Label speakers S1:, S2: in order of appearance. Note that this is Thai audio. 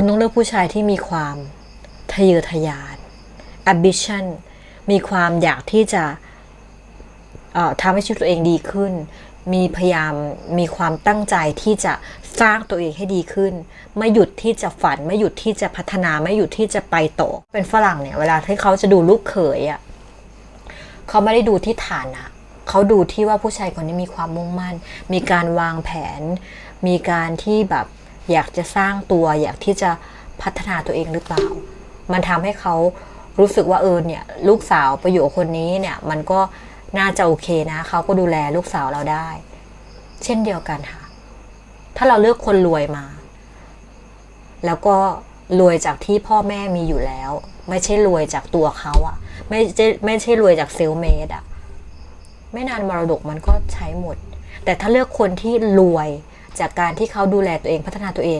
S1: คุณต้องเลือกผู้ชายที่มีความทะเยอทะยาน ambition มีความอยากที่จะทำให้ชีวิตตัวเองดีขึ้น มีพยายามมีความตั้งใจที่จะสร้างตัวเองให้ดีขึ้น ไม่หยุดที่จะฝัน ไม่หยุดที่จะพัฒนาไม่หยุดที่จะไปต่อเป็นฝรั่งเนี่ย เวลาที่เขาจะดูลูกเขยอะ่ะเขาไม่ได้ดูที่ฐานะเขาดูที่ว่าผู้ชายคนนี้มีความมุ่งมั่น มีการวางแผน มีการที่แบบ อยากจะสร้างตัว อยากที่จะพัฒนาตัวเองหรือเปล่า มันทำให้เขารู้สึกว่าเออเนี่ยลูกสาวไปอยู่กับคนนี้เนี่ยมันก็น่าจะโอเคนะเขาก็ดูแลลูกสาวเราได้ เช่นเดียวกันค่ะ ถ้าเราเลือกคนรวยมา แล้วก็รวยจากที่พ่อแม่มีอยู่แล้ว ไม่ใช่รวยจากตัวเขาอะไม่ใช่ไม่ใช่รวยจากเซลเมดอะไม่นานมรดกมันก็ใช้หมด แต่ถ้าเลือกคนที่รวย จากการที่เขาดูแลตัวเองพัฒนาตัวเอง